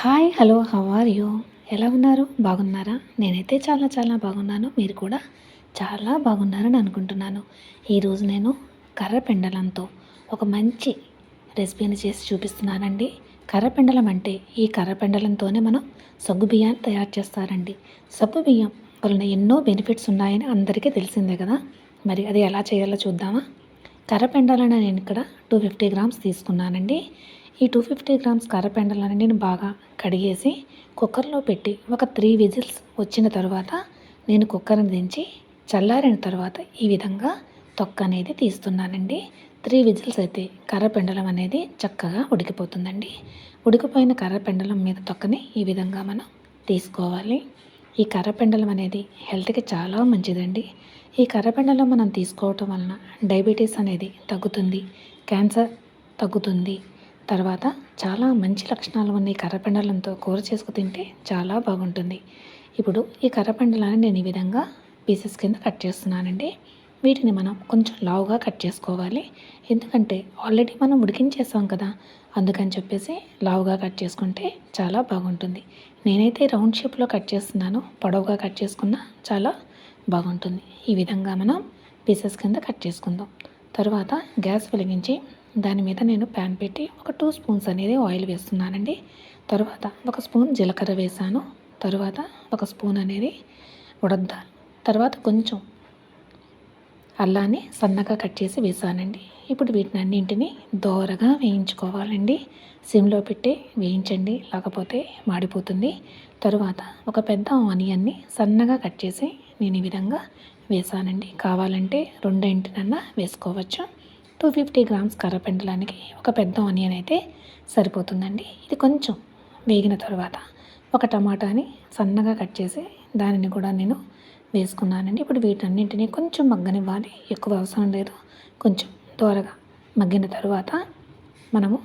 Hi hello how are you? ఎలా ఉన్నారు? బాగున్నారా? నేనైతే చాలా చాలా బాగున్నాను. మీరు కూడా చాలా బాగున్నారని అనుకుంటున్నాను. ఈరోజు నేను కర్ర పెండలంతో ఒక మంచి రెసిపీని చేసి చూపిస్తున్నానండి. కర్ర పెండలం అంటే ఈ కర్ర పెండలంతోనే మనం సగ్గు బియ్యాన్ని తయారు చేస్తారండి. సగ్గు బియ్యం వలన ఎన్నో బెనిఫిట్స్ ఉన్నాయని అందరికీ తెలిసిందే కదా. మరి అది ఎలా చేయాలో చూద్దామా? కర్ర పెండాలని నేను ఇక్కడ టూ ఫిఫ్టీ గ్రామ్స్ తీసుకున్నానండి. ఈ టూ ఫిఫ్టీ గ్రామ్స్ కర్రపెండలని నేను బాగా కడిగేసి కుక్కర్లో పెట్టి ఒక త్రీ విజిల్స్ వచ్చిన తర్వాత నేను కుక్కర్ని దించి చల్లారిన తర్వాత ఈ విధంగా తొక్క అనేది తీస్తున్నానండి. త్రీ విజిల్స్ అయితే కర్రపెండలం అనేది చక్కగా ఉడికిపోతుందండి. ఉడికిపోయిన కర్రపెండలం మీద తొక్కని ఈ విధంగా మనం తీసుకోవాలి. ఈ కర్రపెండలం అనేది హెల్త్కి చాలా మంచిదండి. ఈ కర్రపెండలం మనం తీసుకోవటం వలన డయాబెటీస్ అనేది తగ్గుతుంది క్యాన్సర్ తగ్గుతుంది తర్వాత చాలా మంచి లక్షణాలు ఉన్న ఈ కర్రపెండలంతో కూర చేసుకు తింటే చాలా బాగుంటుంది. ఇప్పుడు ఈ కర్రపెండలాన్ని నేను ఈ విధంగా పీసెస్ కింద కట్ చేస్తున్నానండి. వీటిని మనం కొంచెం లావుగా కట్ చేసుకోవాలి. ఎందుకంటే ఆల్రెడీ మనం ఉడికించేసాం కదా అందుకని చెప్పేసి లావుగా కట్ చేసుకుంటే చాలా బాగుంటుంది. నేనైతే రౌండ్ షేప్లో కట్ చేస్తున్నాను పొడవుగా కట్ చేసుకున్నా చాలా బాగుంటుంది. ఈ విధంగా మనం పీసెస్ కింద కట్ చేసుకుందాం. తర్వాత గ్యాస్ వెలిగించి దాని మీద నేను ప్యాన్ పెట్టి ఒక టూ స్పూన్స్ అనేది ఆయిల్ వేస్తున్నానండి. తర్వాత ఒక స్పూన్ జీలకర్ర వేసాను. తర్వాత ఒక స్పూన్ అనేది ఉడద్ద. తర్వాత కొంచెం అల్లాన్ని సన్నగా కట్ చేసి వేసానండి. ఇప్పుడు వీటిని అన్నింటినీ దోరగా వేయించుకోవాలండి. సిమ్లో పెట్టి వేయించండి లేకపోతే మాడిపోతుంది. తరువాత ఒక పెద్ద ఆనియన్ని సన్నగా కట్ చేసి నేను ఈ విధంగా వేసానండి. కావాలంటే రెండింటినన్నా వేసుకోవచ్చు. టూ ఫిఫ్టీ గ్రామ్స్ కర్రపెండలానికి ఒక పెద్ద ఆనియన్ అయితే సరిపోతుందండి. ఇది కొంచెం వేగిన తర్వాత ఒక టమాటాని సన్నగా కట్ చేసి దానిని కూడా నేను వేసుకున్నానండి. ఇప్పుడు వీటన్నింటినీ కొంచెం మగ్గనివ్వాలి. ఎక్కువ అవసరం లేదు. కొంచెం త్వరగా మగ్గిన తర్వాత మనము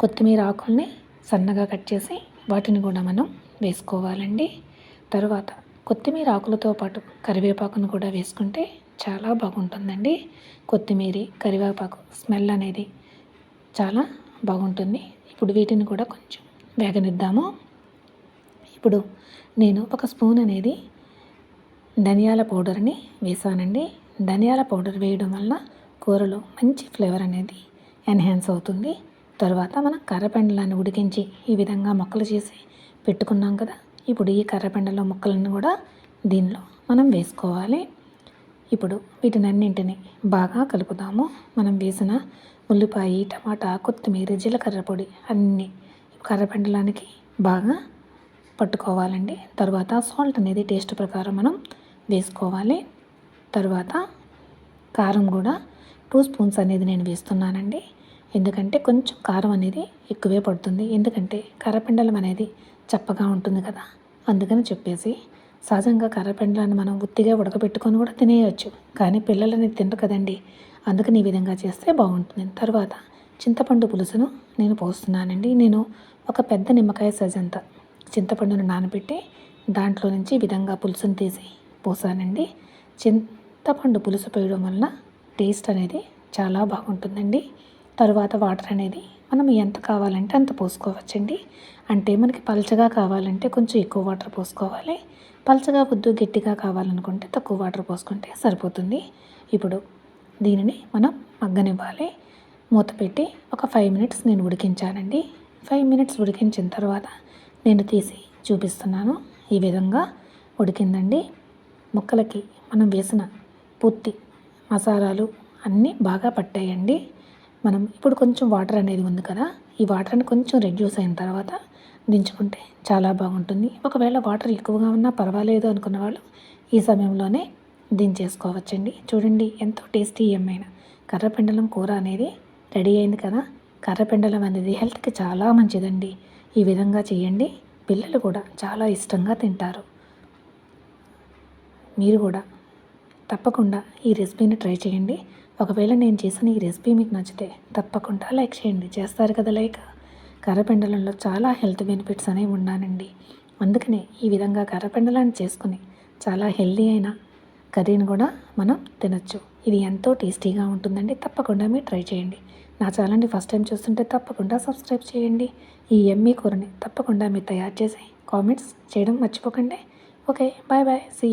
కొత్తిమీర ఆకుల్ని సన్నగా కట్ చేసి వాటిని కూడా మనం వేసుకోవాలండి. తర్వాత కొత్తిమీర ఆకులతో పాటు కరివేపాకును కూడా వేసుకుంటే చాలా బాగుంటుందండి. కొత్తిమీర కరివేపాకు స్మెల్ అనేది చాలా బాగుంటుంది. ఇప్పుడు వీటిని కూడా కొంచెం వేగనిద్దాము. ఇప్పుడు నేను ఒక స్పూన్ అనేది ధనియాల పౌడర్ని వేసానండి. ధనియాల పౌడర్ వేయడం వల్ల కూరలో మంచి ఫ్లేవర్ అనేది ఎన్హాన్స్ అవుతుంది. తర్వాత మనం కర్రపెండలాన్ని ఉడికించి ఈ విధంగా మొక్కలు చేసి పెట్టుకున్నాం కదా. ఇప్పుడు ఈ కర్రపెండలో మొక్కలను కూడా దీనిలో మనం వేసుకోవాలి. ఇప్పుడు వీటినన్నింటిని బాగా కలుపుదాము. మనం వేసిన ఉల్లిపాయ టమాటా కొత్తిమీర జీలకర్ర పొడి అన్నీ కర్రపెండలానికి బాగా పట్టుకోవాలండి. తర్వాత సాల్ట్ అనేది టేస్ట్ ప్రకారం మనం వేసుకోవాలి. తర్వాత కారం కూడా టూ స్పూన్స్ అనేది నేను వేస్తున్నానండి. ఎందుకంటే కొంచెం కారం అనేది ఎక్కువే పడుతుంది. ఎందుకంటే కర్రపెండలం అనేది చప్పగా ఉంటుంది కదా. అందుకని చెప్పేసి సహజంగా కర్రపెండలాన్ని మనం ఉత్తిగా ఉడకబెట్టుకొని కూడా తినేయచ్చు. కానీ పిల్లలని తినరు కదండి. అందుకని ఈ విధంగా చేస్తే బాగుంటుంది. తర్వాత చింతపండు పులుసును నేను పోస్తున్నానండి. నేను ఒక పెద్ద నిమ్మకాయ సజంత చింతపండును నానబెట్టి దాంట్లో నుంచి ఈ విధంగా పులుసును తీసి పోసానండి. చింతపండు పులుసు పోయడం వలన టేస్ట్ అనేది చాలా బాగుంటుందండి. తర్వాత వాటర్ అనేది మనం ఎంత కావాలంటే అంత పోసుకోవచ్చండి. అంటే మనకి పలచగా కావాలంటే కొంచెం ఎక్కువ వాటర్ పోసుకోవాలి. పలచగా వద్దు గట్టిగా కావాలనుకుంటే తక్కువ వాటర్ పోసుకుంటే సరిపోతుంది. ఇప్పుడు దీనిని మనం మగ్గనివ్వాలి. మూత పెట్టి ఒక ఫైవ్ మినిట్స్ నేను ఉడికించానండి. ఫైవ్ మినిట్స్ ఉడికించిన తర్వాత నేను తీసి చూపిస్తున్నాను. ఈ విధంగా ఉడికిందండి. ముక్కలకి మనం వేసిన పూర్తి మసాలాలు అన్నీ బాగా పట్టాయండి. మనం ఇప్పుడు కొంచెం వాటర్ అనేది ఉంది కదా ఈ వాటర్ని కొంచెం రెడ్యూస్ అయిన తర్వాత దించుకుంటే చాలా బాగుంటుంది. ఒకవేళ వాటర్ ఎక్కువగా ఉన్నా పర్వాలేదు అనుకున్న వాళ్ళు ఈ సమయంలోనే దించేసుకోవచ్చండి. చూడండి ఎంతో టేస్టీ ఎమ్మైన కర్రపెండలం కూర అనేది రెడీ అయింది కదా కర్రపెండలం అనేది హెల్త్కి చాలా మంచిదండి. ఈ విధంగా చేయండి పిల్లలు కూడా చాలా ఇష్టంగా తింటారు. మీరు కూడా తప్పకుండా ఈ రెసిపీని ట్రై చేయండి. ఒకవేళ నేను చేసిన ఈ రెసిపీ మీకు నచ్చితే తప్పకుండా లైక్ చేయండి. చేస్తారు కదా లైక్. కర్రపెండలంలో చాలా హెల్త్ బెనిఫిట్స్ అనేవి ఉన్నానండి. అందుకనే ఈ విధంగా కర్రపెండలాన్ని చేసుకుని చాలా హెల్దీ అయిన కర్రీని కూడా మనం తినచ్చు. ఇది ఎంతో టేస్టీగా ఉంటుందండి. తప్పకుండా మీరు ట్రై చేయండి. నా ఛానల్ని ఫస్ట్ టైం చూస్తుంటే తప్పకుండా సబ్స్క్రైబ్ చేయండి. ఈ ఎమ్మీ కూరని తప్పకుండా మీరు తయారు చేసి కామెంట్స్ చేయడం మర్చిపోకండి. Okay bye bye. సీ